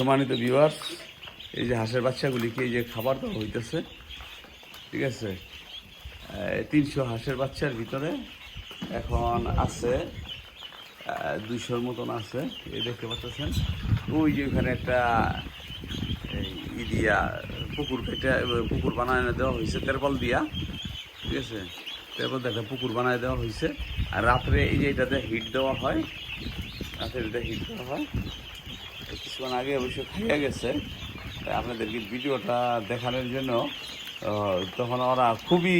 সম্মানিত বিভার্স এই যে হাঁসের বাচ্চাগুলিকে এই যে খাবার দেওয়া হইতেছে, ঠিক আছে? তিনশো হাঁসের বাচ্চার ভিতরে এখন আছে দুইশোর মতন আছে এই দেখতে পাচ্ছেন। ওই যে ওখানে একটা ই দিয়া পুকুর কেটে পুকুর বানায় দেওয়া হয়েছে তেরপল দিয়া, ঠিক আছে? তেরপল একটা পুকুর বানায় দেওয়া হয়েছে আর রাত্রে এই যে এটাতে হিট দেওয়া হয়, রাত্রে এটা হিট দেওয়া হয়। এই কিছুক্ষণ আগে অবশ্য খাইয়া গেছে। তাই আপনাদেরকে ভিডিওটা দেখানোর জন্য তখন ওরা খুবই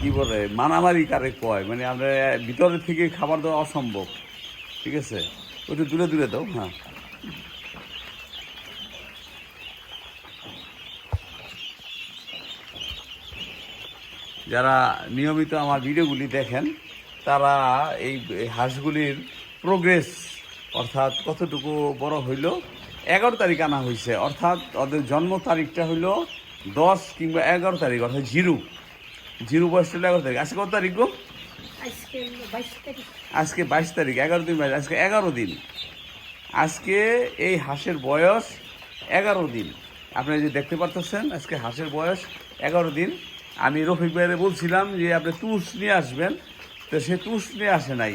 কি বলে, মারামারি কারে কয়। মানে আমরা ভিতরের থেকে খাবার দেওয়া অসম্ভব। ঠিক আছে? ওটা দূরে দূরে দাও হ্যাঁ। যারা নিয়মিত আমার ভিডিওগুলি দেখেন তারা এই হাঁসগুলির প্রোগ্রেস অর্থাৎ কতটুকু বড় হইল এগারো তারিখ আনা হয়েছে অর্থাৎ ওদের জন্ম তারিখটা হইল দশ কিংবা এগারো তারিখ অর্থাৎ জিরো। জিরো বয়স হলো এগারো তারিখ। আজকে কত তারিখ গো? আজকে বাইশ তারিখ। এগারো দিন বাইশ আজকে এগারো দিন। আজকে এই হাঁসের বয়স এগারো দিন। আপনি যে দেখতে পারতেছেন আজকে হাঁসের বয়স এগারো দিন। আমি রফিক ভাইরে বলছিলাম যে আপনি তুষ নিয়ে আসবেন। তো সে তুষ নিয়ে আসে নাই।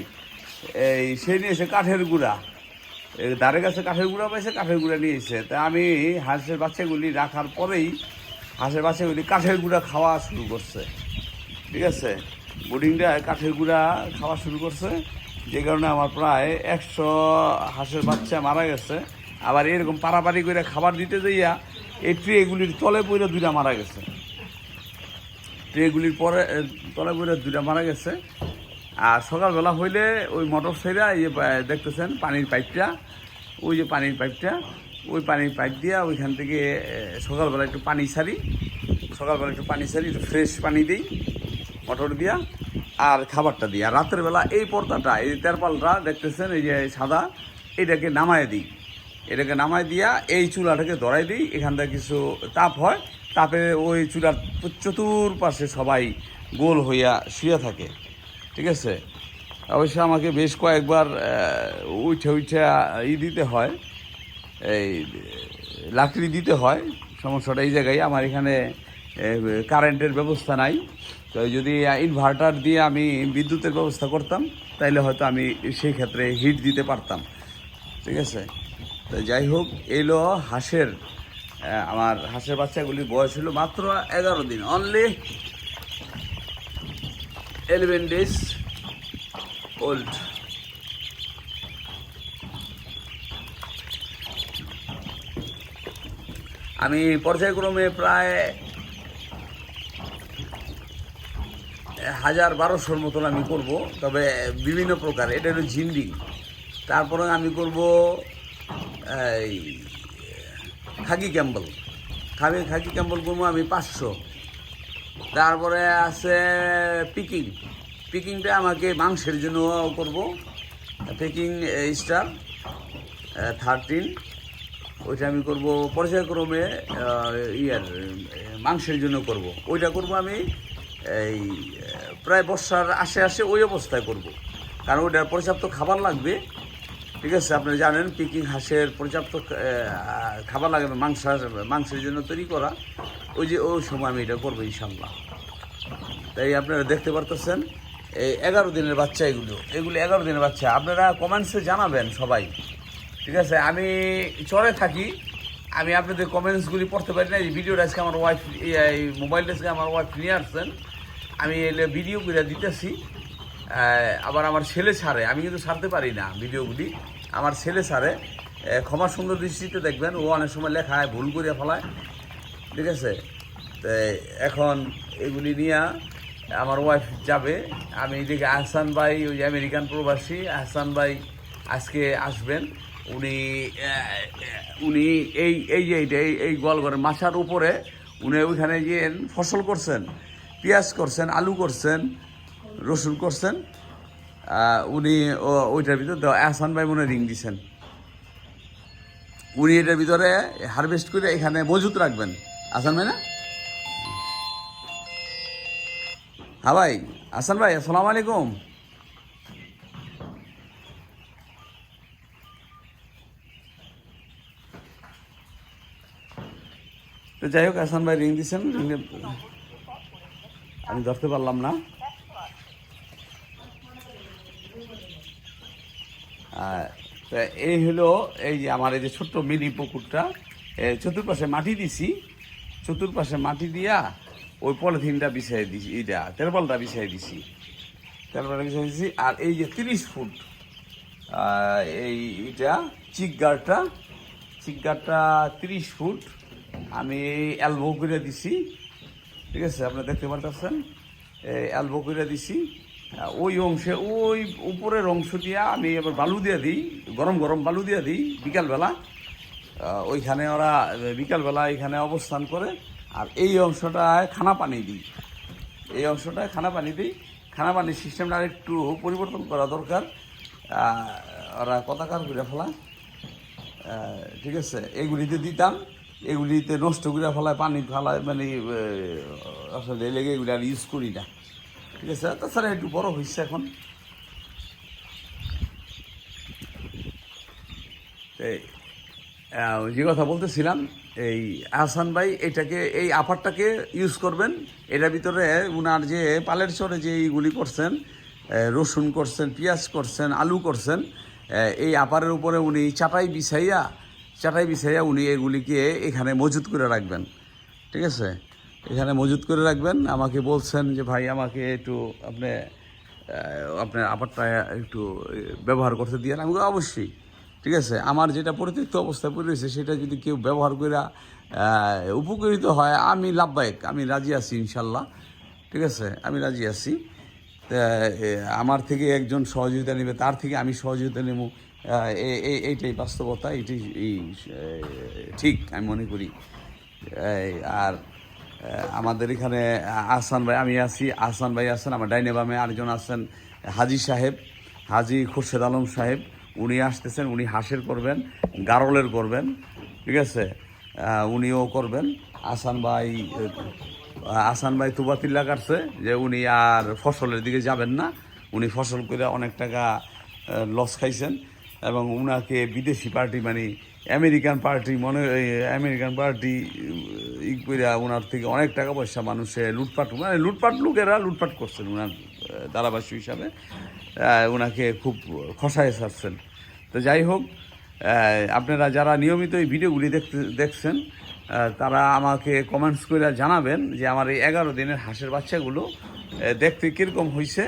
এই সে নিয়েছে কাঠের গুঁড়া। দাঁড়ে কাছে কাঠের গুঁড়া পাইছে, কাঠের গুঁড়া নিয়েছে তা আমি হাঁসের বাচ্চাগুলি রাখার পরেই হাঁসের বাচ্চাগুলি কাঠের গুঁড়া খাওয়া শুরু করছে। ঠিক আছে? বোর্ডিংটা কাঠের গুঁড়া খাওয়া শুরু করছে। যে কারণে আমার প্রায় একশো হাঁসের বাচ্চা মারা গেছে। আবার এরকম পারাপারি করে খাবার দিতে যাইয়া এই ট্রেগুলির তলে পড়ে দুইটা মারা গেছে। ট্রেগুলির পরে তলে পড়ে দুইটা মারা গেছে। আর সকালবেলা হইলে ওই মোটর সাইডা এই যে দেখতেছেন পানির পাইপটা, ওই যে পানির পাইপটা, ওই পানির পাইপ দিয়া ওইখান থেকে সকালবেলা একটু পানি সারি সকালবেলা একটু পানি সারি একটু ফ্রেশ পানি দিই, মোটর দিয়া আর খাবারটা দিই। আর রাতের বেলা এই পর্দাটা, এই তেরপালটা দেখতেছেন, এই যে সাদা, এটাকে নামায় দিই। এটাকে নামায় দিয়া এই চুলাটাকে ধরাই দিই, এখান থেকে কিছু তাপ হয় তাপে ওই চুলার চতুর্পাশে সবাই গোল হইয়া শুয়ে থাকে। ঠিক আছে? অবশ্য আমাকে বেশ কয়েকবার উঠে উঠে ই দিতে হয়। এই, লাকড়ি দিতে হয়। সমস্যাটা এই জায়গায়। আমার এখানে কারেন্টের ব্যবস্থা নাই। তো যদি ইনভার্টার দিয়ে আমি বিদ্যুতের ব্যবস্থা করতাম, তাইলে হয়তো আমি সেই ক্ষেত্রে হিট দিতে পারতাম। ঠিক আছে? তো যাই হোক, এলো হাঁসের আমার হাঁসের বাচ্চাগুলির বয়স হলো মাত্র এগারো দিন। অনলি এলেভেন ডেজ ওল্ড আমি পর্যায়ক্রমে প্রায় হাজার বারোশোর মতন আমি করব, তবে বিভিন্ন প্রকার। এটা হলো ঝিন্ডি তারপরে আমি করব, এই খাকি ক্যাম্বল খাকি খাকি ক্যাম্বল করব আমি পাঁচশো। তারপরে আছে পিকিং পিকিংটা আমাকে মাংসের জন্য করব। পিকিং স্টার থার্টিন ওইটা আমি করব পর্যায়ক্রমে ইয়ার মাংসের জন্য করব। ওইটা করব আমি এই প্রায় বর্ষার আশে আসে ওই অবস্থায় করব। কারণ ওইটার পর্যাপ্ত খাবার লাগবে। ঠিক আছে, আপনি জানেন পিকিং হাঁসের পর্যাপ্ত খাবার লাগবে মাংস মাংসের জন্য তৈরি করা। ওই যে, ওই সময় আমি এটা করব ইনশাল্লাহ তাই আপনারা দেখতে পারতেছেন এই এগারো দিনের বাচ্চা এগুলো। এগুলো এগারো দিনের বাচ্চা। আপনারা কমেন্টসে জানাবেন সবাই। ঠিক আছে, আমি চরে থাকি। আমি আপনাদের কমেন্টসগুলি পড়তে পারি না। এই ভিডিওটা আজকে আমার ওয়াইফ এই মোবাইলটা আজকে আমার ওয়াইফ নিয়ে আসছেন। আমি ভিডিও করে দিতেছি। আবার আমার ছেলে ছাড়ে। আমি কিন্তু ছাড়তে পারি না ভিডিওগুলি। আমার ছেলে ছাড়ে। ক্ষমা সুন্দর দৃষ্টিতে দেখবেন, ও অনেক সময় লেখায় ভুল করে ফেলায়। ঠিক আছে? তো, এখন এগুলি নিয়ে আমার ওয়াইফ যাবে। আমি এদিকে আহসান ভাই, ওই আমেরিকান প্রবাসী, আহসান ভাই আজকে আসবেন। উনি উনি এই এই যে এইটা, এই এই গোয়ালঘরের মাছার উপরে উনি ওইখানে গিয়ে ফসল করছেন, পেঁয়াজ করছেন, আলু করছেন রসুল করছেন উনি ওইটার ভিতরে এহসান ভাই মনে রিং দিছেন। উনি এটার ভিতরে হারভেস্ট করে এখানে মজুত রাখবেন। আসান ভাই না? হ্যাঁ ভাই আসান ভাই, আসসালাম আলাইকুম। তো যাই হোক আসান ভাই রিং দিচ্ছেন আমি ধরতে পারলাম না। তা এই হলো এই যে আমার এই যে ছোট্ট মিনি পুকুরটা। চতুর্পাশে মাটি দিছি। চতুর্পাশে মাটি দিয়া ওই পলিথিনটা বিছাই দিছি, এইটা তেরপালটা বিছাই দিছি। তেরপালটা বিছাই দিছি। আর এই যে তিরিশ ফুট এই এটা চিকগারটা চিকগারটা তিরিশ ফুট আমি অ্যালবো করে দিছি। ঠিক আছে, আপনারা দেখতে পারতেছেন? অ্যালবো করে দিছি। ওই অংশে, ওই উপরের অংশ দিয়া আমি এবার বালু দিয়ে দিই, গরম গরম বালু দিয়ে দিই বিকালবেলা। ওইখানে ওরা বিকালবেলা এখানে অবস্থান করে আর এই অংশটায় খানা পানি দিই। এই অংশটায় খানা পানি দিই। খানা পানির সিস্টেমটা একটু পরিবর্তন করা দরকার। ওরা কথাকার করে ফেলা। ঠিক আছে, এগুলিতে দিতাম। এগুলিতে নষ্ট করে ফেলায়, পানি ফেলায় মানে আসলে লেগে এগুলি আর ইউজ করি না। ঠিক আছে তাছাড়া একটু বড় হয়েছে এখন। যে কথা বলতেছিলাম, এই আহসান ভাই এটাকে, এই আপারটাকে ইউজ করবেন। এটার ভিতরে উনার যে পালের চরে যে এইগুলি করছেন রসুন করছেন, পেঁয়াজ করছেন, আলু করছেন এই আপারের উপরে উনি চাটাই বিছাইয়া চাটাই বিছাইয়া উনি এগুলিকে এখানে মজুত করে রাখবেন। ঠিক আছে? এখানে মজুত করে রাখবেন। আমাকে বলছেন যে ভাই আমাকে একটু আপনি আপনার আপারটা একটু ব্যবহার করতে দিয়ে আমি অবশ্যই। ঠিক আছে আমার যেটা পরিত্যক্ত অবস্থায় পড়ে রয়েছে সেটা যদি কেউ ব্যবহার করে উপকৃত হয় আমি লাভবায়ক আমি রাজি আছি ইনশাল্লাহ। ঠিক আছে আমি রাজি আছি। আমার থেকে একজন সহযোগিতা নেবে তার থেকে আমি সহযোগিতা নেব। এইটাই বাস্তবতা এইটাই এই, ঠিক আমি মনে করি। আর আমাদের এখানে আহসান ভাই, আমি আছি। আহসান ভাই আছেন, আমার ডাইনে বামে আরেকজন আছেন, হাজি সাহেব, হাজি খোরশেদ আলম সাহেব। উনি আসতেছেন, উনি হাঁসের করবেন, গারলের করবেন, ঠিক আছে? উনিও করবেন। আসান ভাই আসান ভাই তুবাতিল্লা কাটছে যে উনি আর ফসলের দিকে যাবেন না। উনি ফসল করে অনেক টাকা লস খাইছেন এবং উনাকে বিদেশি পার্টি মানে আমেরিকান পার্টি মনে আমেরিকান পার্টি ই ওনার থেকে অনেক টাকা পয়সা মানুষে লুটপাট মানে লুটপাট লোকেরা লুটপাট করছেন ওনার আহ, ধারাবাসী হিসাবে। ওনাকে খুব খসায় ছাড়ছেন। তো যাই হোক আপনারা যারা নিয়মিত এই ভিডিওগুলি দেখতে দেখছেন তারা আমাকে কমেন্টস করে জানাবেন যে আমার এই এগারো দিনের হাঁসের বাচ্চাগুলো দেখতে কীরকম হয়েছে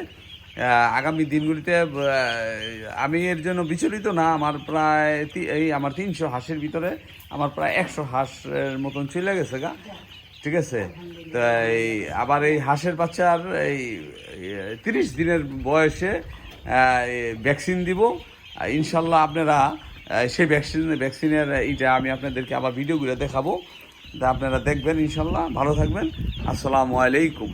আগামী দিনগুলিতে আমি এর জন্য বিচলিত না। আমার প্রায় এই আমার তিনশো হাঁসের ভিতরে আমার প্রায় একশো হাঁসের মতন চলে গেছে গা। ঠিক আছে? তাই আবার এই হাঁসের বাচ্চার এই তিরিশ দিনের বয়সে ভ্যাকসিন দিব। ইনশাল্লাহ আপনারা সেই ভ্যাকসিন, ভ্যাকসিনের এইটা আমি আপনাদেরকে আবার ভিডিওগুলো দেখাবো। তা আপনারা দেখবেন ইনশাল্লাহ। ভালো থাকবেন। আসসালামু আলাইকুম।